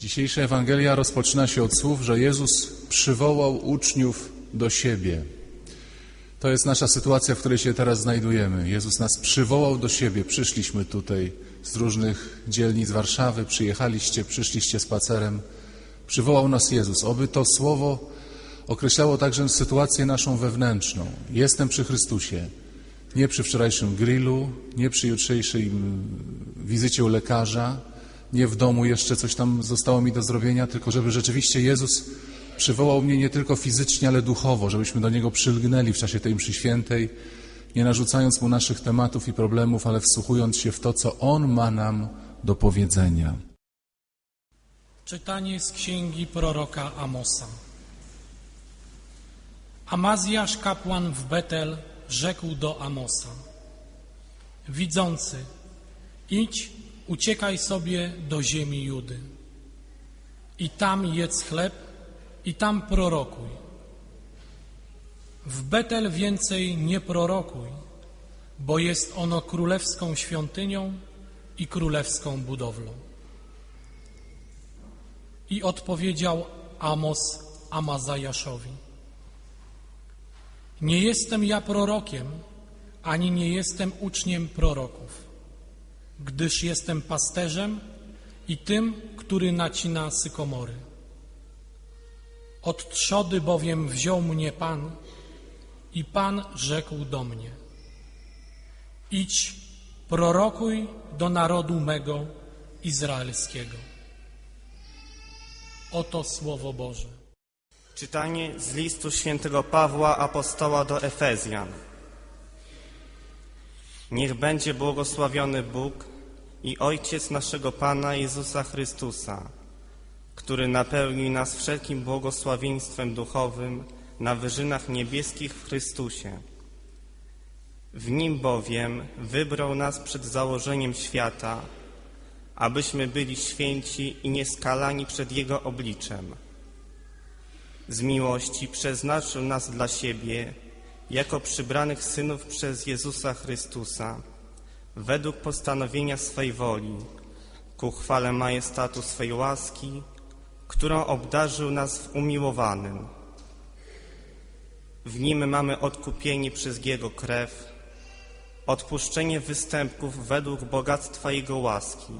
Dzisiejsza Ewangelia rozpoczyna się od słów, że Jezus przywołał uczniów do siebie. To jest nasza sytuacja, w której się teraz znajdujemy. Jezus nas przywołał do siebie. Przyszliśmy tutaj z różnych dzielnic Warszawy, przyjechaliście, przyszliście spacerem. Przywołał nas Jezus. Oby to słowo określało także sytuację naszą wewnętrzną. Jestem przy Chrystusie. Nie przy wczorajszym grillu, nie przy jutrzejszej wizycie u lekarza, nie w domu jeszcze coś tam zostało mi do zrobienia, tylko żeby rzeczywiście Jezus przywołał mnie nie tylko fizycznie, ale duchowo, żebyśmy do Niego przylgnęli w czasie tej mszy świętej, nie narzucając Mu naszych tematów i problemów, ale wsłuchując się w to, co On ma nam do powiedzenia. Czytanie z księgi proroka Amosa. Amazjasz, kapłan w Betel, rzekł do Amosa: Widzący, idź, uciekaj sobie do ziemi Judy. I tam jedz chleb, i tam prorokuj. W Betel więcej nie prorokuj, bo jest ono królewską świątynią i królewską budowlą. I odpowiedział Amos Amazajaszowi: Nie jestem ja prorokiem, ani nie jestem uczniem proroków, gdyż jestem pasterzem i tym, który nacina sykomory. Od trzody bowiem wziął mnie Pan i Pan rzekł do mnie: Idź, prorokuj do narodu mego izraelskiego. Oto słowo Boże. Czytanie z listu świętego Pawła apostoła do Efezjan. Niech będzie błogosławiony Bóg i Ojciec naszego Pana Jezusa Chrystusa, który napełnił nas wszelkim błogosławieństwem duchowym na wyżynach niebieskich w Chrystusie. W Nim bowiem wybrał nas przed założeniem świata, abyśmy byli święci i nieskalani przed Jego obliczem. Z miłości przeznaczył nas dla siebie jako przybranych synów przez Jezusa Chrystusa, według postanowienia swej woli, ku chwale majestatu swej łaski, którą obdarzył nas w umiłowanym. W nim mamy odkupienie przez Jego krew, odpuszczenie występków według bogactwa Jego łaski.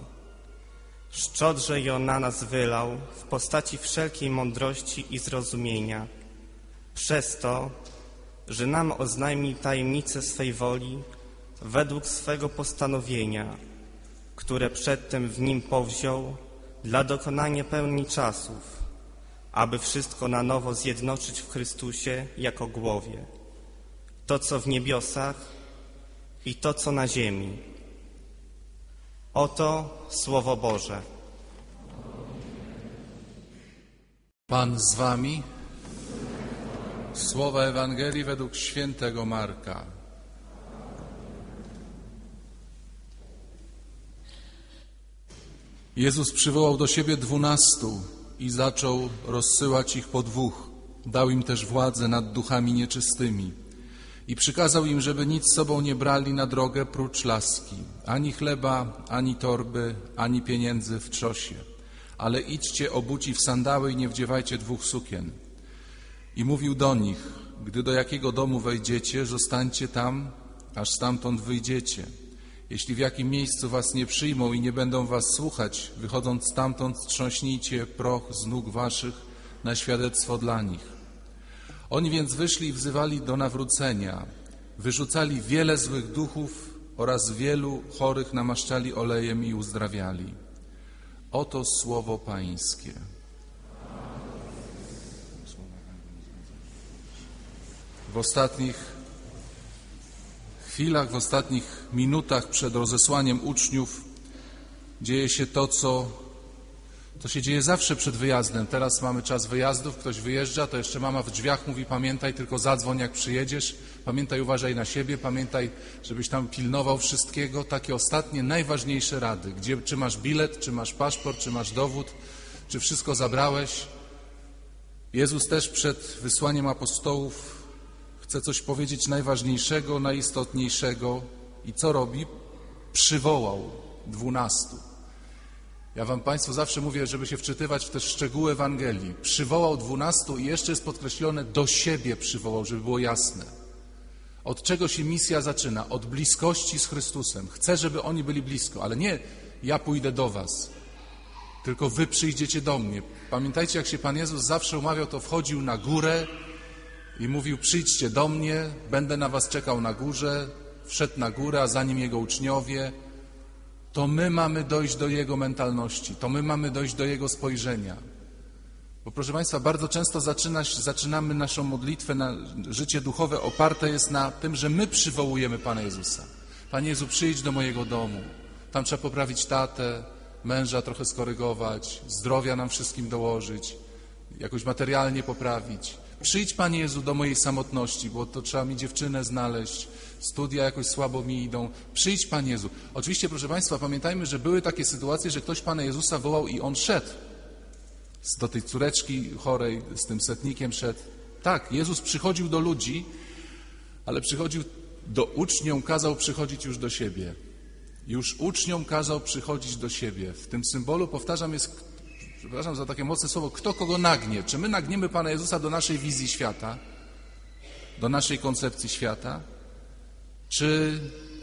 Szczodrze ją na nas wylał w postaci wszelkiej mądrości i zrozumienia, przez to, że nam oznajmi tajemnicę swej woli według swego postanowienia, które przedtem w nim powziął dla dokonania pełni czasów, aby wszystko na nowo zjednoczyć w Chrystusie jako głowie, to co w niebiosach i to co na ziemi. Oto Słowo Boże. Pan z Wami. Słowa Ewangelii według świętego Marka. Jezus przywołał do siebie dwunastu i zaczął rozsyłać ich po dwóch. Dał im też władzę nad duchami nieczystymi i przykazał im, żeby nic sobą nie brali na drogę prócz laski, ani chleba, ani torby, ani pieniędzy w trzosie. Ale idźcie obuci w sandały i nie wdziewajcie dwóch sukien. I mówił do nich, gdy do jakiego domu wejdziecie, zostańcie tam, aż stamtąd wyjdziecie. Jeśli w jakim miejscu was nie przyjmą i nie będą was słuchać, wychodząc stamtąd, strząśnijcie proch z nóg waszych na świadectwo dla nich. Oni więc wyszli i wzywali do nawrócenia, wyrzucali wiele złych duchów oraz wielu chorych namaszczali olejem i uzdrawiali. Oto słowo Pańskie. W ostatnich chwilach, w ostatnich minutach przed rozesłaniem uczniów dzieje się to, co to się dzieje zawsze przed wyjazdem. Teraz mamy czas wyjazdów, ktoś wyjeżdża, to jeszcze mama w drzwiach mówi: Pamiętaj, tylko zadzwoń, jak przyjedziesz. Pamiętaj, uważaj na siebie, pamiętaj, żebyś tam pilnował wszystkiego. Takie ostatnie, najważniejsze rady. Gdzie, czy masz bilet, czy masz paszport, czy masz dowód, czy wszystko zabrałeś. Jezus też przed wysłaniem apostołów chce coś powiedzieć najważniejszego, najistotniejszego. I co robi? Przywołał dwunastu. Ja wam Państwu zawsze mówię, żeby się wczytywać w te szczegóły Ewangelii. Przywołał dwunastu i jeszcze jest podkreślone, do siebie przywołał, żeby było jasne. Od czego się misja zaczyna? Od bliskości z Chrystusem. Chcę, żeby oni byli blisko, ale nie ja pójdę do was, tylko wy przyjdziecie do mnie. Pamiętajcie, jak się Pan Jezus zawsze umawiał, to wchodził na górę i mówił: Przyjdźcie do mnie, będę na was czekał na górze. Wszedł na górę, a za nim jego uczniowie. To my mamy dojść do jego mentalności, to my mamy dojść do jego spojrzenia. Bo proszę Państwa, bardzo często zaczyna, zaczynamy naszą modlitwę na życie duchowe oparte jest na tym, że my przywołujemy Pana Jezusa. Panie Jezu, przyjdź do mojego domu. Tam trzeba poprawić tatę, męża trochę skorygować, zdrowia nam wszystkim dołożyć, jakoś materialnie poprawić. Przyjdź, Panie Jezu, do mojej samotności, bo to trzeba mi dziewczynę znaleźć, studia jakoś słabo mi idą. Przyjdź, Panie Jezu. Oczywiście, proszę Państwa, pamiętajmy, że były takie sytuacje, że ktoś Pana Jezusa wołał i On szedł do tej córeczki chorej, z tym setnikiem szedł. Tak, Jezus przychodził do ludzi, ale przychodził do uczniom, kazał przychodzić już do siebie. Już uczniom kazał przychodzić do siebie. W tym symbolu, powtarzam, jest, przepraszam za takie mocne słowo, kto kogo nagnie. Czy my nagniemy Pana Jezusa do naszej wizji świata, do naszej koncepcji świata? Czy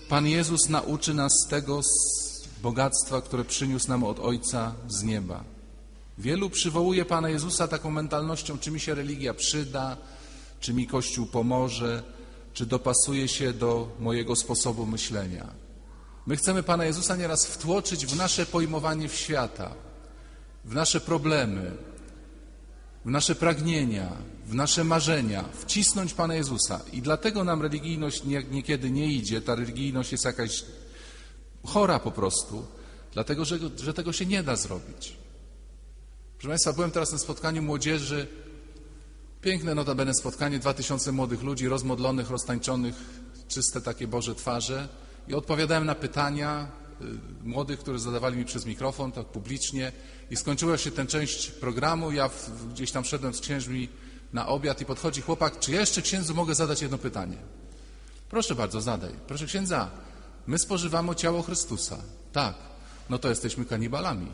Pan Jezus nauczy nas tego bogactwa, które przyniósł nam od Ojca z nieba? Wielu przywołuje Pana Jezusa taką mentalnością, czy mi się religia przyda, czy mi Kościół pomoże, czy dopasuje się do mojego sposobu myślenia. My chcemy Pana Jezusa nieraz wtłoczyć w nasze pojmowanie w świata, w nasze problemy, w nasze pragnienia, w nasze marzenia, wcisnąć Pana Jezusa. I dlatego nam religijność nie, niekiedy nie idzie, ta religijność jest jakaś chora po prostu, dlatego że, że tego się nie da zrobić. Proszę Państwa, byłem teraz na spotkaniu młodzieży. Piękne notabene spotkanie, dwa tysiące młodych ludzi, rozmodlonych, roztańczonych, czyste takie Boże twarze. I odpowiadałem na pytania młodych, które zadawali mi przez mikrofon, tak publicznie. I skończyła się tę część programu. Ja w, gdzieś tam szedłem z księżmi na obiad i podchodzi chłopak, czy jeszcze księdzu mogę zadać jedno pytanie? Proszę bardzo, zadaj. Proszę księdza, my spożywamy ciało Chrystusa. Tak. No to jesteśmy kanibalami.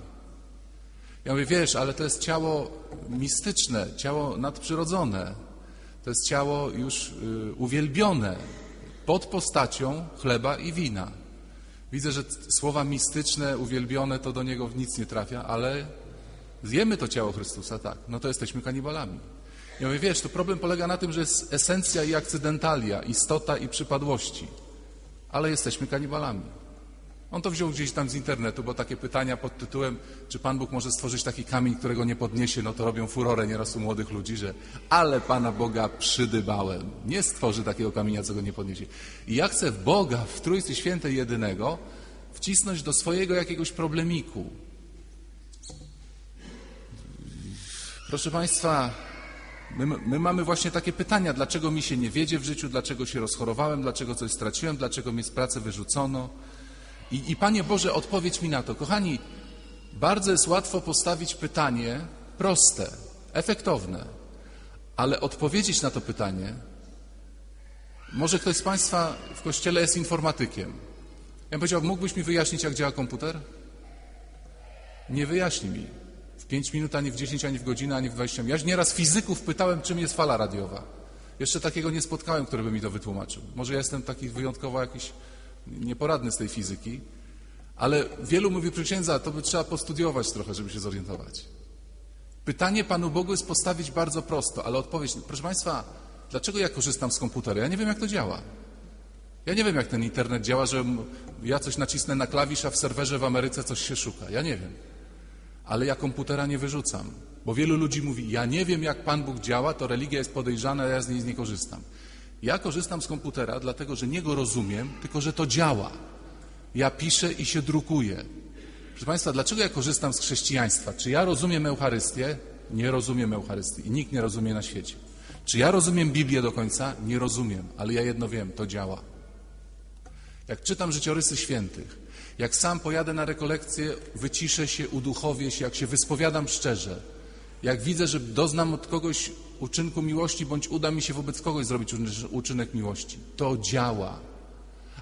Ja mówię, wiesz, ale to jest ciało mistyczne, ciało nadprzyrodzone. To jest ciało już y, uwielbione pod postacią chleba i wina. Widzę, że słowa mistyczne, uwielbione, to do niego nic nie trafia, ale zjemy to ciało Chrystusa, tak. No to jesteśmy kanibalami. Ja mówię, wiesz, to problem polega na tym, że jest esencja i akcydentalia, istota i przypadłości. Ale jesteśmy kanibalami. On to wziął gdzieś tam z internetu, bo takie pytania pod tytułem, czy Pan Bóg może stworzyć taki kamień, którego nie podniesie, no to robią furorę nieraz u młodych ludzi, że ale Pana Boga przydybałem. Nie stworzy takiego kamienia, co go nie podniesie. I ja chcę w Boga, w Trójcy Świętej Jedynego, wcisnąć do swojego jakiegoś problemiku. Proszę Państwa, my, my mamy właśnie takie pytania, dlaczego mi się nie wiedzie w życiu, dlaczego się rozchorowałem, dlaczego coś straciłem, dlaczego mnie z pracy wyrzucono. I, I Panie Boże, odpowiedź mi na to. Kochani, bardzo jest łatwo postawić pytanie proste, efektowne, ale odpowiedzieć na to pytanie, może ktoś z Państwa w kościele jest informatykiem. Ja bym powiedział, mógłbyś mi wyjaśnić, jak działa komputer? Nie wyjaśni mi. W 5 minut, ani w 10, ani w godzinę, ani w 20 minut. Ja nieraz fizyków pytałem, czym jest fala radiowa. Jeszcze takiego nie spotkałem, który by mi to wytłumaczył. Może ja jestem taki wyjątkowo jakiś nieporadny z tej fizyki, ale wielu mówi, proszę księdza, to by trzeba postudiować trochę, żeby się zorientować. Pytanie Panu Bogu jest postawić bardzo prosto, ale odpowiedź, proszę Państwa, dlaczego ja korzystam z komputera? Ja nie wiem, jak to działa. Ja nie wiem, jak ten internet działa, że ja coś nacisnę na klawisz, a w serwerze w Ameryce coś się szuka. Ja nie wiem. Ale ja komputera nie wyrzucam, bo wielu ludzi mówi, ja nie wiem, jak Pan Bóg działa, to religia jest podejrzana, ja z niej nie korzystam. Ja korzystam z komputera, dlatego że nie go rozumiem, tylko że to działa. Ja piszę i się drukuję. Proszę Państwa, dlaczego ja korzystam z chrześcijaństwa? Czy ja rozumiem Eucharystię? Nie rozumiem Eucharystii i nikt nie rozumie na świecie. Czy ja rozumiem Biblię do końca? Nie rozumiem, ale ja jedno wiem, to działa. Jak czytam życiorysy świętych, jak sam pojadę na rekolekcję, wyciszę się, uduchowię się, jak się wyspowiadam szczerze, jak widzę, że doznam od kogoś uczynku miłości, bądź uda mi się wobec kogoś zrobić uczynek miłości, to działa.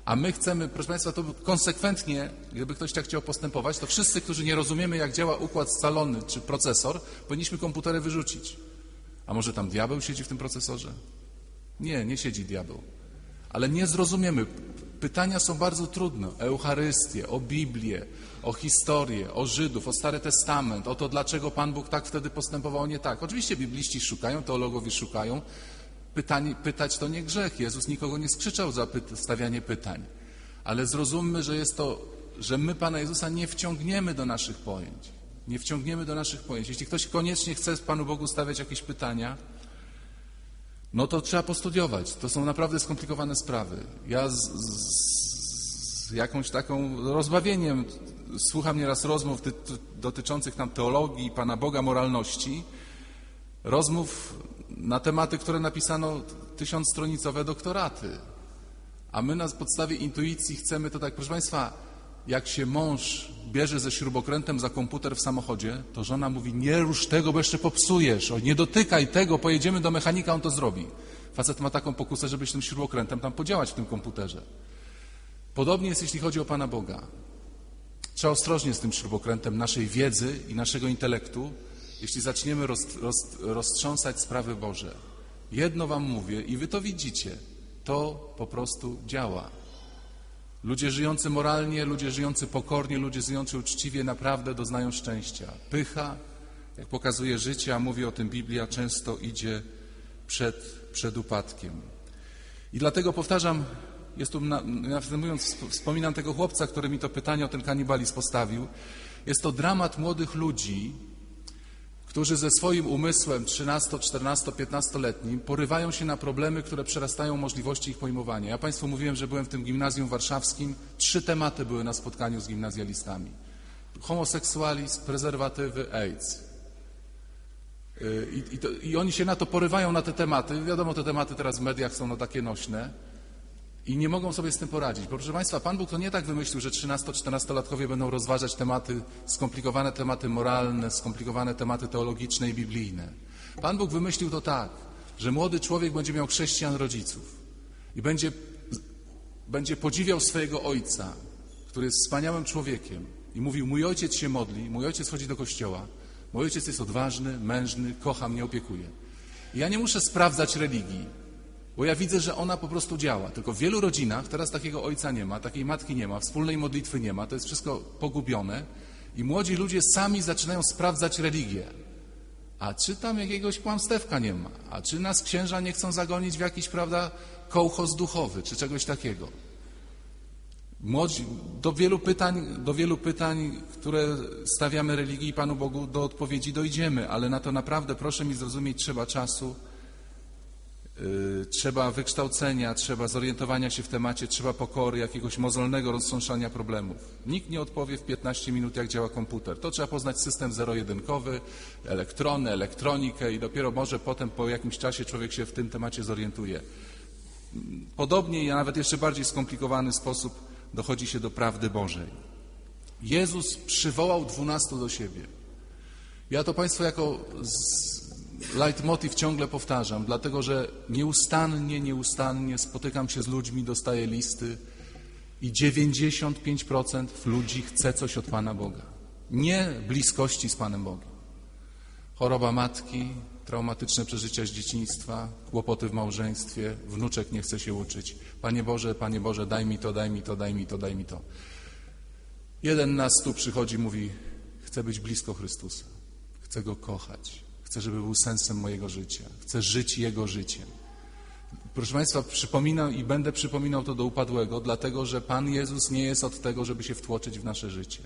A my chcemy, proszę Państwa, to konsekwentnie, gdyby ktoś tak chciał postępować, to wszyscy, którzy nie rozumiemy, jak działa układ scalony czy procesor, powinniśmy komputery wyrzucić. A może tam diabeł siedzi w tym procesorze? Nie, nie siedzi diabeł. Ale nie zrozumiemy. Pytania są bardzo trudne. O Eucharystię, o Biblię, o historię, o Żydów, o Stary Testament, o to, dlaczego Pan Bóg tak wtedy postępował, nie tak. Oczywiście bibliści szukają, teologowie szukają. Pytanie, pytać to nie grzech. Jezus nikogo nie skrzyczał za pyt, stawianie pytań. Ale zrozummy, że jest to, że my Pana Jezusa nie wciągniemy do naszych pojęć. Nie wciągniemy do naszych pojęć. Jeśli ktoś koniecznie chce Panu Bogu stawiać jakieś pytania, no to trzeba postudiować. To są naprawdę skomplikowane sprawy. Ja z, z, z jakąś taką rozbawieniem słucham nieraz rozmów ty, ty, dotyczących tam teologii, Pana Boga, moralności, rozmów na tematy, które napisano tysiącstronicowe doktoraty. A my na podstawie intuicji chcemy to tak, proszę Państwa, jak się mąż bierze ze śrubokrętem za komputer w samochodzie, to żona mówi, nie rusz tego, bo jeszcze popsujesz, o, nie dotykaj tego, pojedziemy do mechanika, on to zrobi. Facet ma taką pokusę, żeby się tym śrubokrętem tam podziałać w tym komputerze. Podobnie jest, jeśli chodzi o Pana Boga. Trzeba ostrożnie z tym śrubokrętem naszej wiedzy i naszego intelektu, jeśli zaczniemy roz, roz, roztrząsać sprawy Boże. Jedno Wam mówię i Wy to widzicie, to po prostu działa. Ludzie żyjący moralnie, ludzie żyjący pokornie, ludzie żyjący uczciwie naprawdę doznają szczęścia. Pycha, jak pokazuje życie, a mówi o tym Biblia, często idzie przed, przed upadkiem. I dlatego powtarzam, jest tu, nawiązując, wspominam tego chłopca, który mi to pytanie o ten kanibalizm postawił. Jest to dramat młodych ludzi, którzy ze swoim umysłem 13, 14, 15-letnim porywają się na problemy, które przerastają możliwości ich pojmowania. Ja Państwu mówiłem, że byłem w tym gimnazjum warszawskim. Trzy tematy były na spotkaniu z gimnazjalistami. Homoseksualizm, prezerwatywy, AIDS. I, i, to, I oni się na to porywają, na te tematy. Wiadomo, te tematy teraz w mediach są no takie nośne. I nie mogą sobie z tym poradzić. Bo proszę Państwa, Pan Bóg to nie tak wymyślił, że 13-14-latkowie będą rozważać tematy, skomplikowane tematy moralne, skomplikowane tematy teologiczne i biblijne. Pan Bóg wymyślił to tak, że młody człowiek będzie miał chrześcijan rodziców i będzie, będzie podziwiał swojego ojca, który jest wspaniałym człowiekiem i mówił, mój ojciec się modli, mój ojciec chodzi do kościoła, mój ojciec jest odważny, mężny, kocha mnie, opiekuje. I ja nie muszę sprawdzać religii, bo ja widzę, że ona po prostu działa. Tylko w wielu rodzinach teraz takiego ojca nie ma, takiej matki nie ma, wspólnej modlitwy nie ma, to jest wszystko pogubione i młodzi ludzie sami zaczynają sprawdzać religię. A czy tam jakiegoś kłamstewka nie ma? A czy nas księża nie chcą zagonić w jakiś, prawda, kołchoz duchowy, czy czegoś takiego? Młodzi, do wielu pytań, do wielu pytań, które stawiamy religii i Panu Bogu, do odpowiedzi dojdziemy, ale na to naprawdę, proszę mi zrozumieć, trzeba czasu, trzeba wykształcenia, trzeba zorientowania się w temacie, trzeba pokory, jakiegoś mozolnego rozsąszania problemów. Nikt nie odpowie w 15 minut, jak działa komputer. To trzeba poznać system zero-jedynkowy, elektrony, elektronikę i dopiero może potem po jakimś czasie człowiek się w tym temacie zorientuje. Podobnie, a nawet jeszcze bardziej skomplikowany sposób dochodzi się do prawdy Bożej. Jezus przywołał dwunastu do siebie. Ja to Państwu jako leitmotiv ciągle powtarzam, dlatego że nieustannie, nieustannie spotykam się z ludźmi, dostaję listy i 95% ludzi chce coś od Pana Boga. Nie bliskości z Panem Bogiem. Choroba matki, traumatyczne przeżycia z dzieciństwa, kłopoty w małżeństwie, wnuczek nie chce się uczyć. Panie Boże, Panie Boże, daj mi to, daj mi to, daj mi to, daj mi to. Jeden nas tu przychodzi, mówi, chcę być blisko Chrystusa, chcę Go kochać. Chcę, żeby był sensem mojego życia. Chcę żyć Jego życiem. Proszę Państwa, przypominam i będę przypominał to do upadłego, dlatego że Pan Jezus nie jest od tego, żeby się wtłoczyć w nasze życie.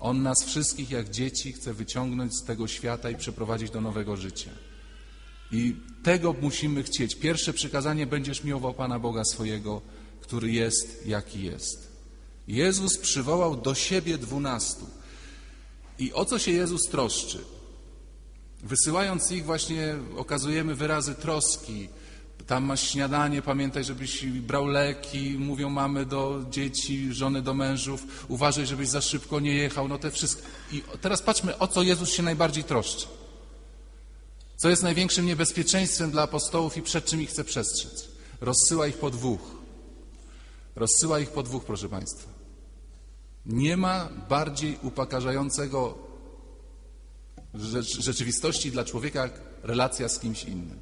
On nas wszystkich jak dzieci chce wyciągnąć z tego świata i przeprowadzić do nowego życia. I tego musimy chcieć. Pierwsze przykazanie będziesz miłował Pana Boga swojego, który jest, jaki jest. Jezus przywołał do siebie dwunastu. I o co się Jezus troszczy? Wysyłając ich właśnie okazujemy wyrazy troski. Tam masz śniadanie, pamiętaj, żebyś brał leki, mówią mamy do dzieci, żony do mężów, uważaj, żebyś za szybko nie jechał, no te wszystko. I teraz patrzmy, o co Jezus się najbardziej troszczy. Co jest największym niebezpieczeństwem dla apostołów i przed czym ich chce przestrzec. Rozsyła ich po dwóch. Rozsyła ich po dwóch, proszę Państwa. Nie ma bardziej upokarzającego rzeczywistości dla człowieka jak relacja z kimś innym.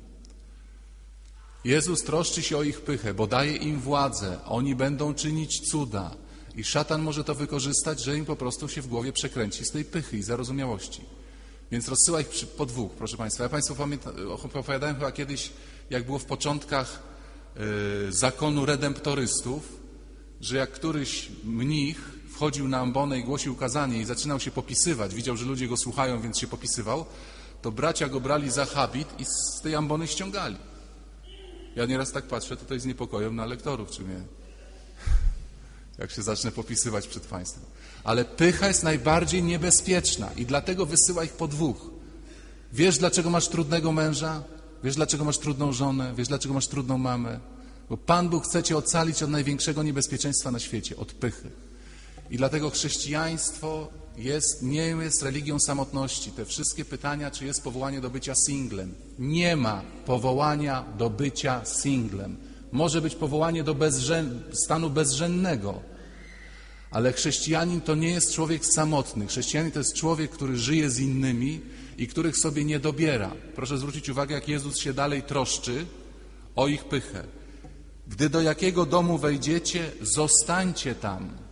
Jezus troszczy się o ich pychę, bo daje im władzę. Oni będą czynić cuda. I szatan może to wykorzystać, że im po prostu się w głowie przekręci z tej pychy i zarozumiałości. Więc rozsyła ich przy, po dwóch, proszę Państwa. Ja Państwu opowiadałem chyba kiedyś, jak było w początkach y, zakonu redemptorystów, że jak któryś mnich wchodził na ambonę i głosił kazanie i zaczynał się popisywać, widział, że ludzie go słuchają, więc się popisywał, to bracia go brali za habit i z tej ambony ściągali. Ja nieraz tak patrzę tutaj z niepokojem na lektorów, czy mnie, jak się zacznę popisywać przed Państwem. Ale pycha jest najbardziej niebezpieczna i dlatego wysyła ich po dwóch. Wiesz, dlaczego masz trudnego męża? Wiesz, dlaczego masz trudną żonę? Wiesz, dlaczego masz trudną mamę? Bo Pan Bóg chce cię ocalić od największego niebezpieczeństwa na świecie, od pychy. I dlatego chrześcijaństwo jest, nie jest religią samotności. Te wszystkie pytania, czy jest powołanie do bycia singlem. Nie ma powołania do bycia singlem. Może być powołanie do stanu bezrzędnego. Ale chrześcijanin to nie jest człowiek samotny. Chrześcijanin to jest człowiek, który żyje z innymi i których sobie nie dobiera. Proszę zwrócić uwagę, jak Jezus się dalej troszczy o ich pychę. Gdy do jakiego domu wejdziecie, zostańcie tam.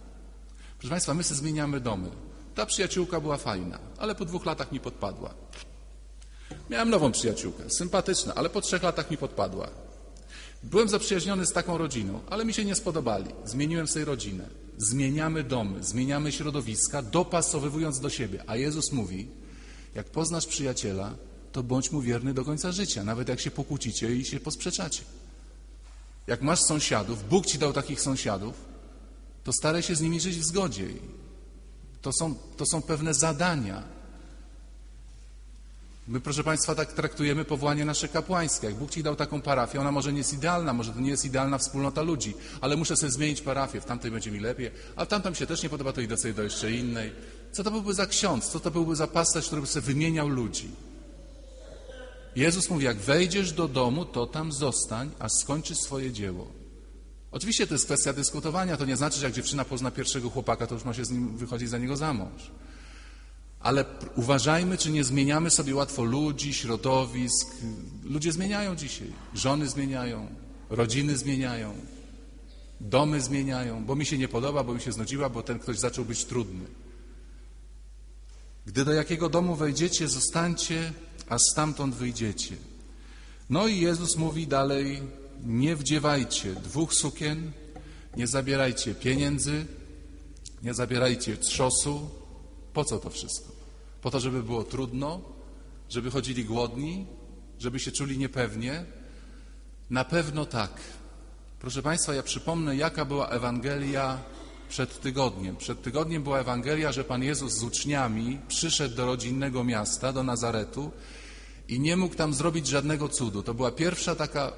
Proszę Państwa, my sobie zmieniamy domy. Ta przyjaciółka była fajna, ale po dwóch latach mi podpadła. Miałem nową przyjaciółkę, sympatyczna, ale po trzech latach mi podpadła. Byłem zaprzyjaźniony z taką rodziną, ale mi się nie spodobali. Zmieniłem sobie rodzinę. Zmieniamy domy, zmieniamy środowiska, dopasowywując do siebie. A Jezus mówi, jak poznasz przyjaciela, to bądź mu wierny do końca życia, nawet jak się pokłócicie i się posprzeczacie. Jak masz sąsiadów, Bóg ci dał takich sąsiadów, to staraj się z nimi żyć w zgodzie. To są, to są pewne zadania. My, proszę Państwa, tak traktujemy powołanie nasze kapłańskie. Jak Bóg Ci dał taką parafię, ona może nie jest idealna, może to nie jest idealna wspólnota ludzi, ale muszę sobie zmienić parafię, w tamtej będzie mi lepiej, a w tamtym się też nie podoba, to idę sobie do jeszcze innej. Co to byłby za ksiądz? Co to byłby za pasterz, który by sobie wymieniał ludzi? Jezus mówi, jak wejdziesz do domu, to tam zostań, aż skończysz swoje dzieło. Oczywiście to jest kwestia dyskutowania, to nie znaczy, że jak dziewczyna pozna pierwszego chłopaka, to już ma się z nim wychodzić za niego za mąż. Ale uważajmy, czy nie zmieniamy sobie łatwo ludzi, środowisk. Ludzie zmieniają dzisiaj. Żony zmieniają, rodziny zmieniają, domy zmieniają, bo mi się nie podoba, bo mi się znudziła, bo ten ktoś zaczął być trudny. Gdy do jakiego domu wejdziecie, zostańcie, a stamtąd wyjdziecie. No i Jezus mówi dalej, nie wdziewajcie dwóch sukien, nie zabierajcie pieniędzy, nie zabierajcie trzosu. Po co to wszystko? Po to, żeby było trudno, żeby chodzili głodni, żeby się czuli niepewnie? Na pewno tak. Proszę Państwa, ja przypomnę, jaka była Ewangelia przed tygodniem. Przed tygodniem była Ewangelia, że Pan Jezus z uczniami przyszedł do rodzinnego miasta, do Nazaretu i nie mógł tam zrobić żadnego cudu. To była pierwsza taka,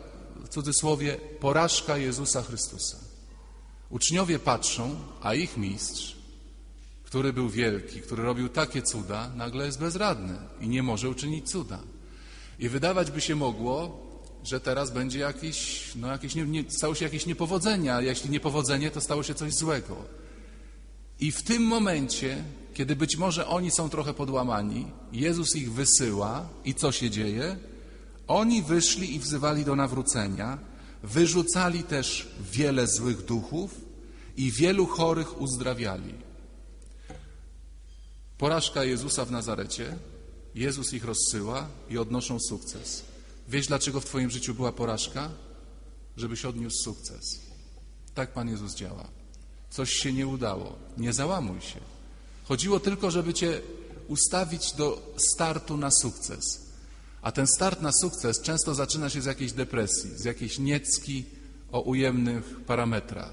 w cudzysłowie, porażka Jezusa Chrystusa. Uczniowie patrzą, a ich mistrz, który był wielki, który robił takie cuda, nagle jest bezradny i nie może uczynić cuda. I wydawać by się mogło, że teraz będzie jakiś, no jakieś nie, nie, stało się jakieś niepowodzenie, a jeśli niepowodzenie, to stało się coś złego. I w tym momencie, kiedy być może oni są trochę podłamani, Jezus ich wysyła i co się dzieje? Oni wyszli i wzywali do nawrócenia, wyrzucali też wiele złych duchów i wielu chorych uzdrawiali. Porażka Jezusa w Nazarecie, Jezus ich rozsyła i odnoszą sukces. Wiesz, dlaczego w Twoim życiu była porażka? Żebyś odniósł sukces. Tak Pan Jezus działa. Coś się nie udało. Nie załamuj się. Chodziło tylko, żeby Cię ustawić do startu na sukces. A ten start na sukces często zaczyna się z jakiejś depresji, z jakiejś niecki o ujemnych parametrach.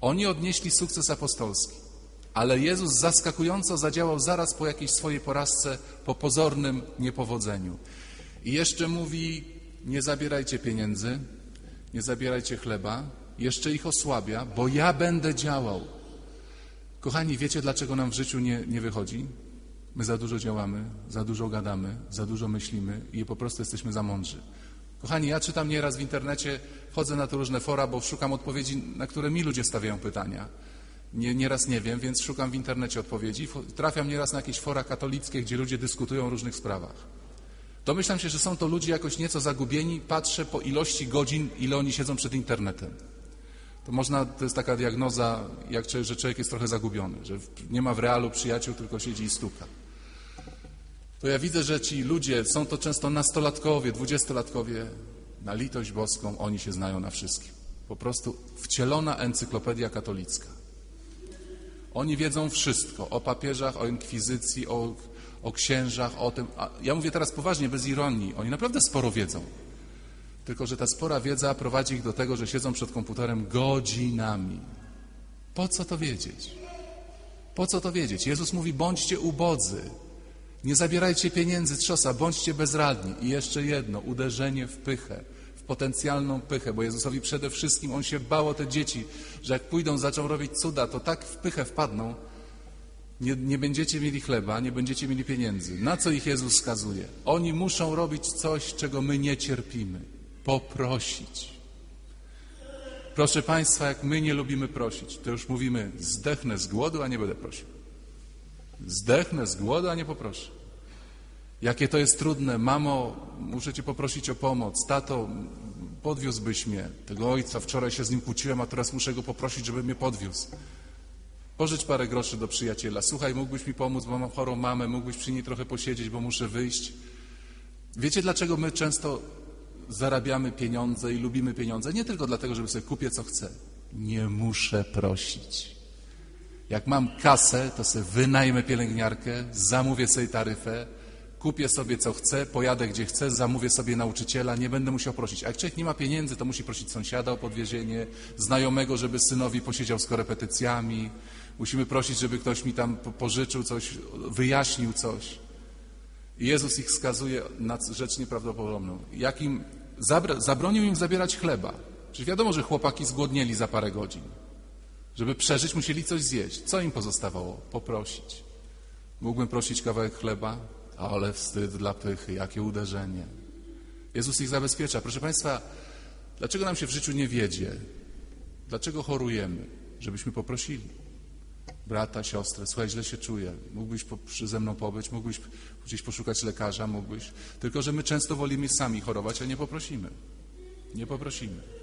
Oni odnieśli sukces apostolski, ale Jezus zaskakująco zadziałał zaraz po jakiejś swojej porażce, po pozornym niepowodzeniu. I jeszcze mówi: Nie zabierajcie pieniędzy, nie zabierajcie chleba, jeszcze ich osłabia, bo ja będę działał. Kochani, wiecie, dlaczego nam w życiu nie, nie wychodzi? My za dużo działamy, za dużo gadamy, za dużo myślimy i po prostu jesteśmy za mądrzy. Kochani, ja czytam nieraz w internecie, wchodzę na różne fora, bo szukam odpowiedzi, na które mi ludzie stawiają pytania. Nie, nieraz nie wiem, więc szukam w internecie odpowiedzi. Trafiam nieraz na jakieś fora katolickie, gdzie ludzie dyskutują o różnych sprawach. Domyślam się, że są to ludzie jakoś nieco zagubieni. Patrzę po ilości godzin, ile oni siedzą przed internetem. To można, to jest taka diagnoza, jak, że człowiek jest trochę zagubiony, że nie ma w realu przyjaciół, tylko siedzi i stuka. To ja widzę, że ci ludzie, są to często nastolatkowie, dwudziestolatkowie, na litość boską, oni się znają na wszystkim. Po prostu wcielona encyklopedia katolicka. Oni wiedzą wszystko o papieżach, o inkwizycji, o, o księżach, o tym. A ja mówię teraz poważnie, bez ironii. Oni naprawdę sporo wiedzą. Tylko, że ta spora wiedza prowadzi ich do tego, że siedzą przed komputerem godzinami. Po co to wiedzieć? Po co to wiedzieć? Jezus mówi: bądźcie ubodzy. Nie zabierajcie pieniędzy trzosa, bądźcie bezradni. I jeszcze jedno, uderzenie w pychę, w potencjalną pychę, bo Jezusowi przede wszystkim, On się bał te dzieci, że jak pójdą, zaczą robić cuda, to tak w pychę wpadną, nie, nie będziecie mieli chleba, nie będziecie mieli pieniędzy. Na co ich Jezus skazuje? Oni muszą robić coś, czego my nie cierpimy. Poprosić. Proszę Państwa, jak my nie lubimy prosić, to już mówimy, zdechnę z głodu, a nie będę prosił. Zdechnę z głodu, a nie poproszę. Jakie to jest trudne. Mamo, muszę Cię poprosić o pomoc. Tato, podwiózłbyś mnie. Tego ojca, wczoraj się z nim kłóciłem, a teraz muszę go poprosić, żeby mnie podwiózł. Pożycz parę groszy do przyjaciela. Słuchaj, mógłbyś mi pomóc, bo mam chorą mamę, mógłbyś przy niej trochę posiedzieć, bo muszę wyjść. Wiecie, dlaczego my często zarabiamy pieniądze i lubimy pieniądze? Nie tylko dlatego, żeby sobie kupię co chcę. Nie muszę prosić. Jak mam kasę, to sobie wynajmę pielęgniarkę, zamówię sobie taryfę, kupię sobie co chcę, pojadę gdzie chcę, zamówię sobie nauczyciela, nie będę musiał prosić. A jak człowiek nie ma pieniędzy, to musi prosić sąsiada o podwiezienie, znajomego, żeby synowi posiedział z korepetycjami. Musimy prosić, żeby ktoś mi tam po- pożyczył coś, wyjaśnił coś. I Jezus ich skazuje na rzecz nieprawdopodobną. Jak im zabra- zabronił im zabierać chleba. Przecież wiadomo, że chłopaki zgłodnieli za parę godzin. Żeby przeżyć, musieli coś zjeść. Co im pozostawało? Poprosić. Mógłbym prosić kawałek chleba, ale wstyd dla pychy, jakie uderzenie. Jezus ich zabezpiecza. Proszę Państwa, dlaczego nam się w życiu nie wiedzie? Dlaczego chorujemy? Żebyśmy poprosili. Brata, siostrę, słuchaj, źle się czuję. Mógłbyś po, ze mną pobyć, mógłbyś gdzieś poszukać lekarza, mógłbyś. Tylko, że my często wolimy sami chorować, a nie poprosimy. Nie poprosimy.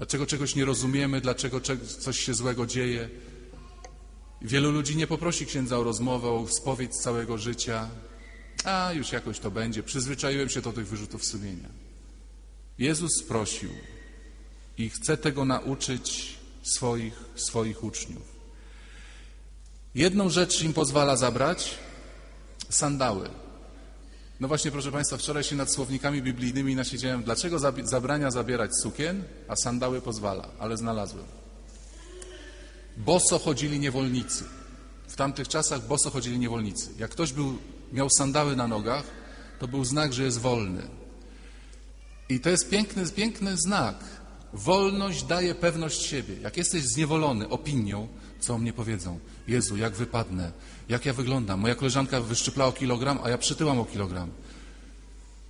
Dlaczego czegoś nie rozumiemy, dlaczego cze- coś się złego dzieje. Wielu ludzi nie poprosi księdza o rozmowę, o spowiedź całego życia. A już jakoś to będzie. Przyzwyczaiłem się do tych wyrzutów sumienia. Jezus prosił i chce tego nauczyć swoich, swoich uczniów. Jedną rzecz im pozwala zabrać sandały. No właśnie, proszę Państwa, wczoraj się nad słownikami biblijnymi nasiedziałem, dlaczego zabrania zabierać sukien, a sandały pozwala, ale znalazłem. Boso chodzili niewolnicy. W tamtych czasach boso chodzili niewolnicy. Jak ktoś był, miał sandały na nogach, to był znak, że jest wolny. I to jest piękny, piękny znak. Wolność daje pewność siebie. Jak jesteś zniewolony opinią, co o mnie powiedzą? Jezu, jak wypadnę? Jak ja wyglądam? Moja koleżanka wyszczyplała kilogram, a ja przytyłam o kilogram.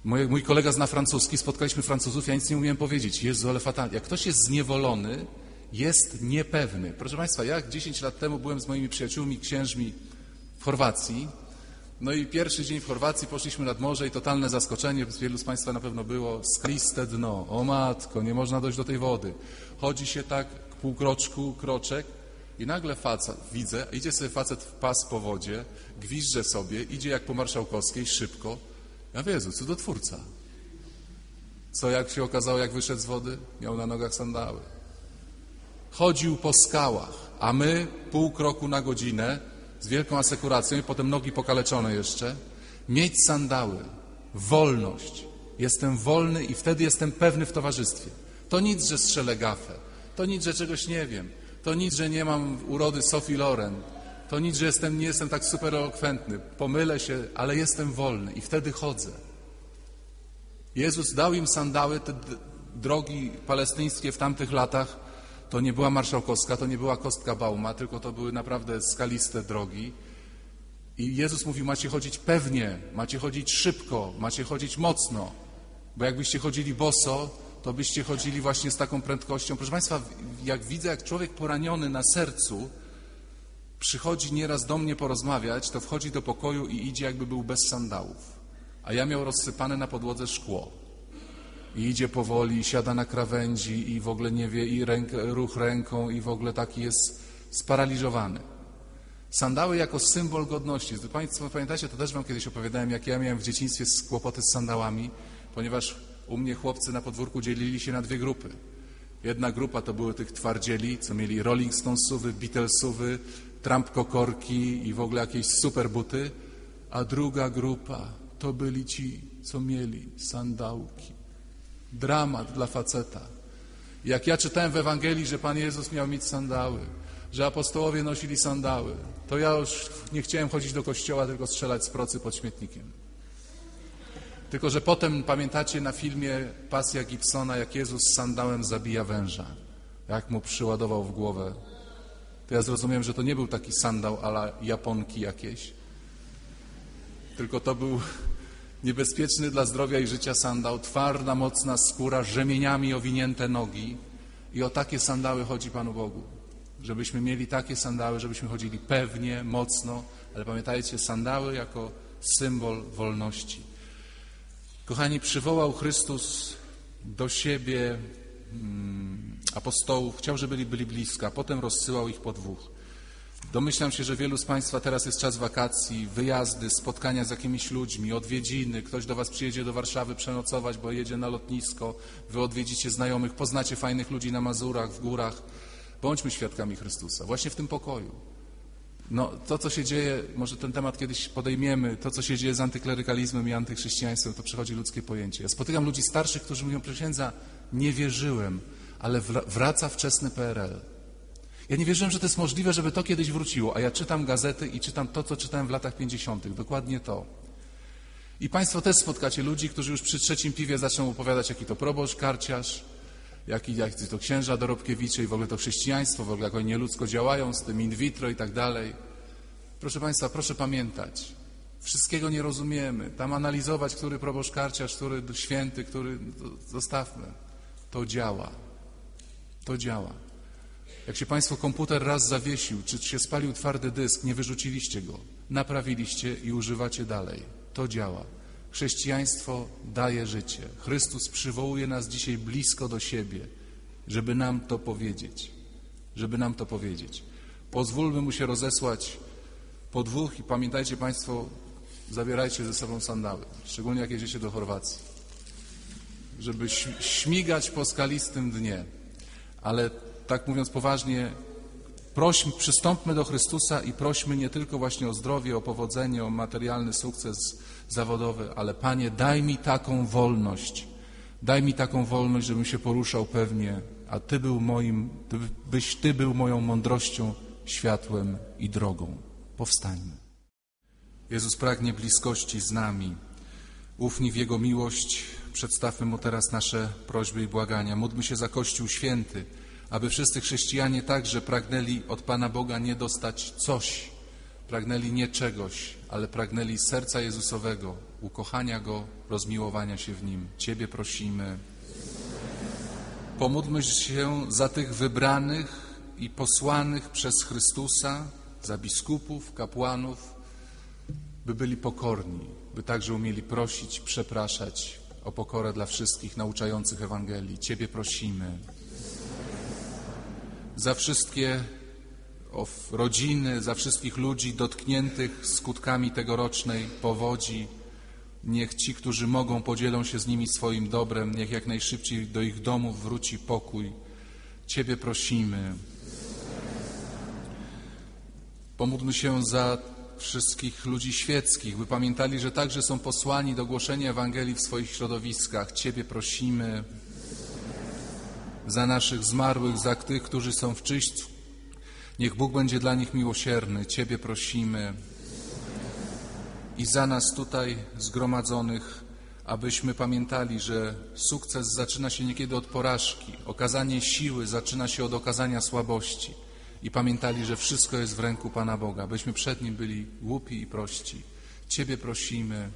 Mój, kolega zna francuski, spotkaliśmy Francuzów, ja nic nie umiałem powiedzieć. Jezu, ale fatalnie. Jak ktoś jest zniewolony, jest niepewny. Proszę Państwa, ja 10 lat temu byłem z moimi przyjaciółmi, księżmi w Chorwacji. No i pierwszy dzień w Chorwacji poszliśmy nad morze i totalne zaskoczenie, wielu z Państwa na pewno było, skaliste dno, o matko, nie można dojść do tej wody. Chodzi się tak pół kroczku, kroczek i nagle facet, widzę, idzie sobie facet w pas po wodzie, gwizdże sobie, idzie jak po marszałkowskiej, szybko. Ja wiem, Jezu, cudotwórca. Co jak się okazało, jak wyszedł z wody? Miał na nogach sandały. Chodził po skałach, a my pół kroku na godzinę z wielką asekuracją i potem nogi pokaleczone jeszcze. Mieć sandały, wolność. Jestem wolny i wtedy jestem pewny w towarzystwie. To nic, że strzelę gafę. To nic, że czegoś nie wiem. To nic, że nie mam urody Sophie Loren. To nic, że jestem, nie jestem tak super elokwentny. Pomylę się, ale jestem wolny i wtedy chodzę. Jezus dał im sandały, te drogi palestyńskie w tamtych latach to nie była marszałkowska, to nie była kostka Bauma, tylko to były naprawdę skaliste drogi. I Jezus mówił, macie chodzić pewnie, macie chodzić szybko, macie chodzić mocno. Bo jakbyście chodzili boso, to byście chodzili właśnie z taką prędkością. Proszę Państwa, jak widzę, jak człowiek poraniony na sercu przychodzi nieraz do mnie porozmawiać, to wchodzi do pokoju i idzie jakby był bez sandałów. A ja miał rozsypane na podłodze szkło. I idzie powoli, siada na krawędzi i w ogóle nie wie, i ręk, ruch ręką, i w ogóle taki jest sparaliżowany. Sandały jako symbol godności. Państwo pamiętacie, to też Wam kiedyś opowiadałem, jak ja miałem w dzieciństwie kłopoty z sandałami, ponieważ u mnie chłopcy na podwórku dzielili się na dwie grupy. Jedna grupa to były tych twardzieli, co mieli Rolling Stonesowy, Beatlesowy, trampko korki i w ogóle jakieś super buty, a druga grupa to byli ci, co mieli sandałki. Dramat dla faceta. Jak ja czytałem w Ewangelii, że Pan Jezus miał mieć sandały, że apostołowie nosili sandały, to ja już nie chciałem chodzić do kościoła, tylko strzelać z procy pod śmietnikiem. Tylko, że potem pamiętacie na filmie Pasja Gibsona, jak Jezus sandałem zabija węża, jak mu przyładował w głowę. To ja zrozumiałem, że to nie był taki sandał ala Japonki jakieś, tylko to był niebezpieczny dla zdrowia i życia sandał, twarda, mocna skóra, rzemieniami owinięte nogi. I o takie sandały chodzi Panu Bogu. Żebyśmy mieli takie sandały, żebyśmy chodzili pewnie, mocno, ale pamiętajcie, sandały jako symbol wolności. Kochani, przywołał Chrystus do siebie mm, apostołów, chciał, żeby byli, byli potem rozsyłał ich po dwóch. Domyślam się, że wielu z Państwa teraz jest czas wakacji, wyjazdy, spotkania z jakimiś ludźmi, odwiedziny. Ktoś do Was przyjedzie do Warszawy przenocować, bo jedzie na lotnisko. Wy odwiedzicie znajomych, poznacie fajnych ludzi na Mazurach, w górach. Bądźmy świadkami Chrystusa, właśnie w tym pokoju. No, to, co się dzieje, może ten temat kiedyś podejmiemy, to, co się dzieje z antyklerykalizmem i antychrześcijaństwem, to przechodzi ludzkie pojęcie. Ja spotykam ludzi starszych, którzy mówią, proszę księdza, nie wierzyłem, ale wra- wraca wczesny PRL. Ja nie wierzyłem, że to jest możliwe, żeby to kiedyś wróciło, a ja czytam gazety i czytam to, co czytałem w latach 50., dokładnie to. I Państwo też spotkacie ludzi, którzy już przy trzecim piwie zaczną opowiadać, jaki to proboszcz, karciarz, jaki, jak to księża Dorobkiewicze i w ogóle to chrześcijaństwo, w ogóle jak oni nieludzko działają z tym in vitro i tak dalej. Proszę Państwa, proszę pamiętać, wszystkiego nie rozumiemy. Tam analizować, który proboszcz karciarz, który święty, który... to Zostawmy. To działa. To działa. Jak się Państwo komputer raz zawiesił, czy się spalił twardy dysk, nie wyrzuciliście go, naprawiliście i używacie dalej. To działa. Chrześcijaństwo daje życie. Chrystus przywołuje nas dzisiaj blisko do siebie, żeby nam to powiedzieć. Żeby nam to powiedzieć. Pozwólmy Mu się rozesłać po dwóch i pamiętajcie Państwo, zabierajcie ze sobą sandały, szczególnie jak jedziecie do Chorwacji, żeby śmigać po skalistym dnie. Ale tak mówiąc poważnie, prośmy, przystąpmy do Chrystusa i prośmy nie tylko właśnie o zdrowie, o powodzenie, o materialny sukces zawodowy, ale Panie, daj mi taką wolność, daj mi taką wolność, żebym się poruszał pewnie, a Ty był moim, byś Ty był moją mądrością, światłem i drogą. Powstańmy. Jezus pragnie bliskości z nami. Ufni w Jego miłość, przedstawmy Mu teraz nasze prośby i błagania. Módlmy się za Kościół Święty, aby wszyscy chrześcijanie także pragnęli od Pana Boga nie dostać coś, pragnęli nie czegoś, ale pragnęli serca Jezusowego, ukochania Go, rozmiłowania się w Nim. Ciebie prosimy. Pomódlmy się za tych wybranych i posłanych przez Chrystusa, za biskupów, kapłanów, by byli pokorni, by także umieli prosić, przepraszać o pokorę dla wszystkich nauczających Ewangelii. Ciebie prosimy. Za wszystkie of- rodziny, za wszystkich ludzi dotkniętych skutkami tegorocznej powodzi, niech ci, którzy mogą, podzielą się z nimi swoim dobrem, niech jak najszybciej do ich domów wróci pokój. Ciebie prosimy. Pomódlmy się za wszystkich ludzi świeckich, by pamiętali, że także są posłani do głoszenia Ewangelii w swoich środowiskach. Ciebie prosimy za naszych zmarłych, za tych, którzy są w czyśćcu. Niech Bóg będzie dla nich miłosierny. Ciebie prosimy i za nas tutaj zgromadzonych, abyśmy pamiętali, że sukces zaczyna się niekiedy od porażki, okazanie siły zaczyna się od okazania słabości i pamiętali, że wszystko jest w ręku Pana Boga, byśmy przed Nim byli głupi i prości. Ciebie prosimy,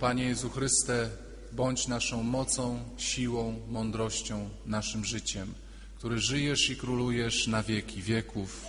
Panie Jezu Chryste, bądź naszą mocą, siłą, mądrością, naszym życiem, który żyjesz i królujesz na wieki wieków.